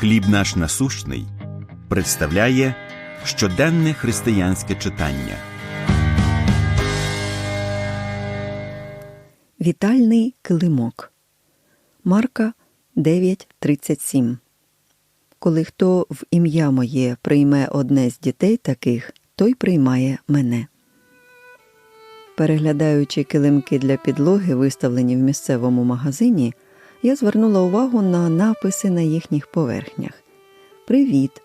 Хліб наш насущний представляє щоденне християнське читання. Вітальний килимок. Марка 9.37. Коли хто в ім'я моє прийме одне з дітей таких, той приймає мене. Переглядаючи килимки для підлоги, виставлені в місцевому магазині, я звернула увагу на написи на їхніх поверхнях: Привіт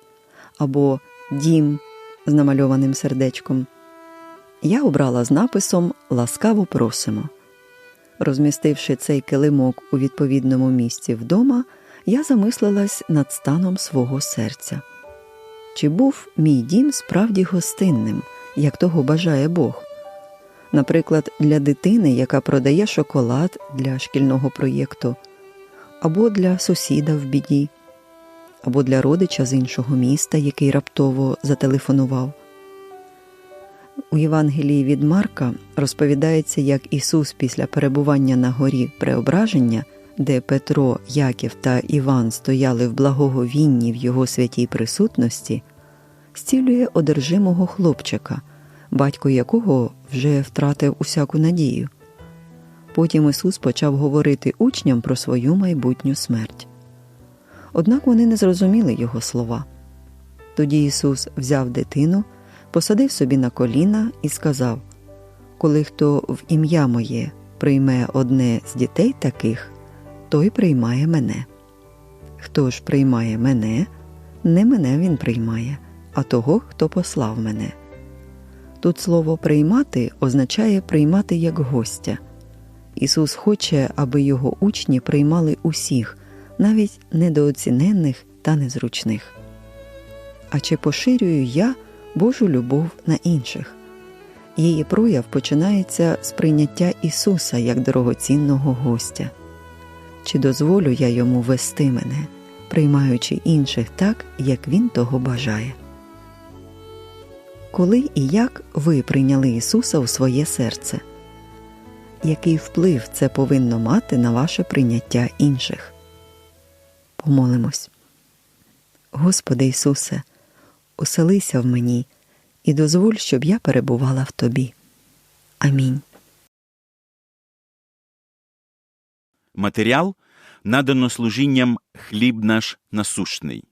або Дім з намальованим сердечком. Я обрала з написом Ласкаво просимо. Розмістивши цей килимок у відповідному місці вдома, я замислилась над станом свого серця. Чи був мій дім справді гостинним, як того бажає Бог? Наприклад, для дитини, яка продає шоколад для шкільного проєкту, або для сусіда в біді, або для родича з іншого міста, який раптово зателефонував. У Євангелії від Марка розповідається, як Ісус після перебування на горі Преображення, де Петро, Яків та Іван стояли в благоговінні в його святій присутності, зцілює одержимого хлопчика, батько якого вже втратив усяку надію. Потім Ісус почав говорити учням про свою майбутню смерть. Однак вони не зрозуміли його слова. Тоді Ісус взяв дитину посадив собі на коліна і сказав: Коли хто в ім'я моє прийме одне з дітей таких, той приймає мене. Хто ж приймає мене, не мене він приймає, а того, хто послав мене. Тут слово приймати означає приймати як гостя. Ісус хоче, аби його учні приймали усіх, навіть недооціненних та незручних. А чи поширюю я Божу любов на інших. Її прояв починається з прийняття Ісуса як дорогоцінного гостя. Чи дозволю я йому вести мене, приймаючи інших так, як Він того бажає? Коли і як ви прийняли Ісуса у своє серце? Який вплив це повинно мати на ваше прийняття інших? Помолимось. Господи Ісусе оселися в мені і дозволь, щоб я перебувала в тобі. Амінь. Матеріал надано служінням хліб наш насущний.